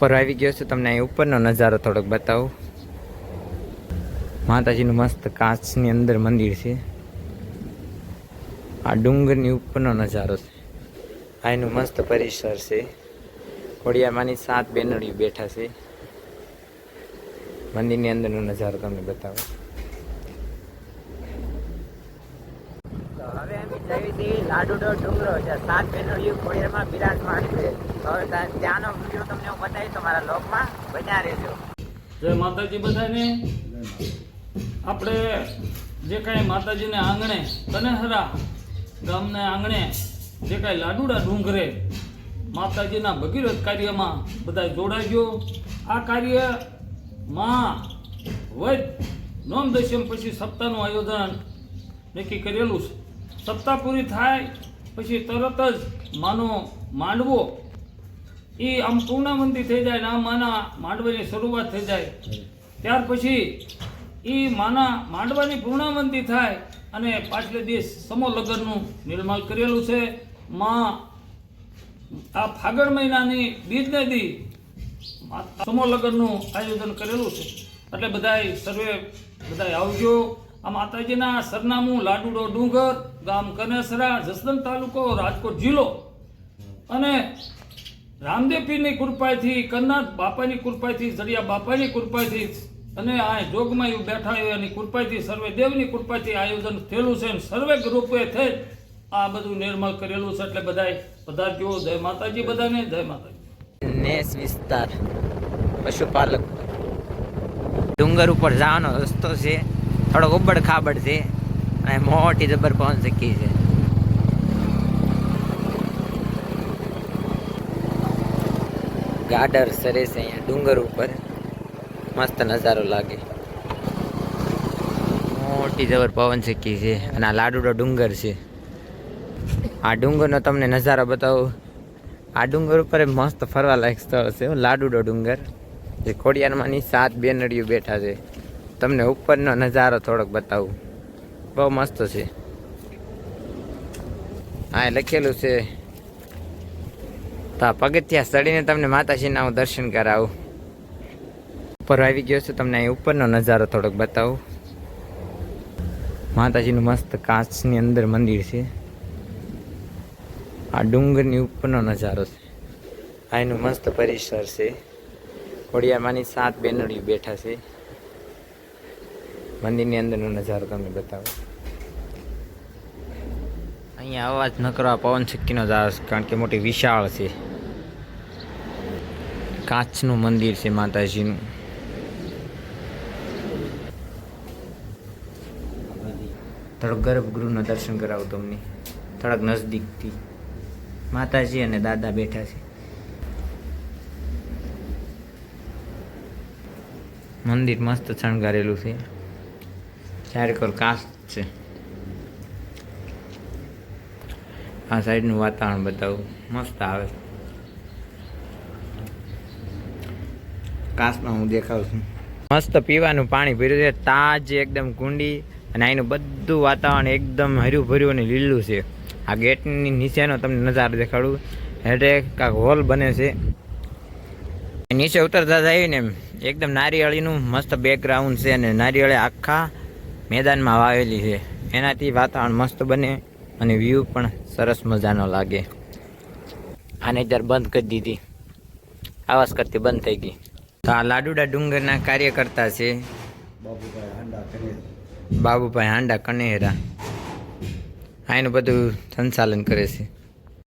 ઉપર આવી ગયો છું. તમને અહીં ઉપરનો નજારો થોડોક બતાવું. માતાજીનું મસ્ત કાચની અંદર મંદિર છે. આ ડુંગરની ઉપરનો નજારો છે. આ એનું મસ્ત પરિસર છે. ખોડિયામાંની સાત બેનડીઓ બેઠા છે. મંદિરની અંદરનો નજારો તમને બતાવો. હવે જઈ હતી લાડુડો ડુંગરો છે. સાત બેનડીઓ ખોડિયારમાં બિરાજમાન છે. હવે ત્યાંનો વીડિયો તમને હું બતાવીશ, તમારા લોકમાં બન્યા રહેજો. જય માતાજી બધાને. આપણે જે કાંઈ માતાજીને આંગણે કનેહરા ગામને આંગણે જે કાંઈ લાડુડા ડુંગરે માતાજીના ભગીરથ કાર્યમાં બધા જોડાજો. આ કાર્યમાં વૈદ નોમ દશમ પછી સપ્તાહનું આયોજન નક્કી કરેલું છે. સપ્તાહ પૂરી થાય, પછી તરત જ માનો માંડવો. એ આમ પૂર્ણાવંતી થઈ જાય ને આમ માના માંડવાની શરૂઆત થઈ જાય. ત્યાર પછી એ માના માંડવાની પૂર્ણાવંતી થાય અને પાછલે દિવસ સમો લગ્નનું નિર્માણ કરેલું છે. માં આ ફાગણ મહિનાની બીજને દી સમો લગ્નનું આયોજન કરેલું છે. એટલે બધાય સર્વે બધાય આવજો. આ માતાજીના સરનામું લાડુડો ડુંગર, ગામ કનેસરા જસદન તાલુકો રાજકોટ જિલ્લો. અને રામદેવ પીરની કૃપાથી કન્નાથ બાપાની કૃપાથી જરિયા બાપાની કૃપાથી અને આ જોગમાં બેઠા એની કૃપાથી, સર્વે દેવની કૃપાથી આયોજન થયેલું છે સર્વે ગ્રુપે થઈ આ બધું નિર્મળ કરેલું છે એટલે બધાય પધારજો. જય માતાજી બધાને, જય માતાજી. નેસ વિસ્તાર, પશુપાલક. ડુંગર ઉપર જવાનો રસ્તો છે. થોડોક ઉબડ ખાબડ છે. અને મોટી જબર પવન શકી છે. ગાડર સરે છે અહીંયા ડુંગર ઉપર. મસ્ત નજારો લાગે. મોટી જબર પવન શકી છે અને આ લાડુડો ડુંગર છે. આ ડુંગરનો તમને નજારો બતાવું. આ ડુંગર ઉપર મસ્ત ફરવા લાયક સ્થળ છે લાડુડો ડુંગર. જે ખોડિયારમાંની સાત બેનડીઓ બેઠા છે. તમને ઉપરનો નજારો થોડોક બતાવું. બહુ મસ્ત છે. હા લખેલું છે. તો પગથિયા ચડીને તમને માતાજીના હું દર્શન કરાવું. ઉપર આવી ગયો છું, તમને અહીં ઉપરનો નજારો થોડોક બતાવું. માતાજીનું મસ્ત કાચની અંદર મંદિર છે. આ ડુંગરની ઉપરનો નજારો છે. એનું મસ્ત પરિસર છે. ખોડિયામાંની સાત બેનડીઓ બેઠા છે. મંદિરની અંદરનો નજારો તમને બતાવો. અહીંયા અવાજ ન કરવા પવન શક્તિનો જ કારણ કે મોટી વિશાળ છે. કાચનું મંદિર છે માતાજીનું. થોડોક ગર્ભગૃહનું દર્શન કરાવું તમને. થોડાક નજદીકથી. માતાજી અને દાદા બેઠા છે. મંદિર મસ્ત શણગારેલું છે. ચારે કોર કાચ છે. આ સાઈડનું વાતાવરણ બતાવું. મસ્ત આવે. કાંસમાં હું દેખાઉં છું. મસ્ત પીવાનું પાણી ભર્યું છે, તાજ એકદમ કુંડી અને અહીંનું બધું વાતાવરણ એકદમ હર્યું ભર્યું અને લીલું છે. આ ગેટની નીચેનો તમને નજારો દેખાડું. એટલે કાંક હોલ બને છે. નીચે ઉતરતા જઈને એકદમ નારિયેળીનું મસ્ત બેકગ્રાઉન્ડ છે અને નારિયેળી આખા મેદાનમાં વાવેલી છે. એનાથી વાતાવરણ મસ્ત બને અને વ્યૂ પણ સરસ મજાનો લાગે. આને જ્યારે બંધ કરી દીધી. આવાસ કરતી બંધ થઈ ગઈ. તો આ લાડુડા ડુંગરના કાર્યકર્તા છે. બાબુભાઈ હાંડા કનેરા. આ એનું બધું સંચાલન કરે છે.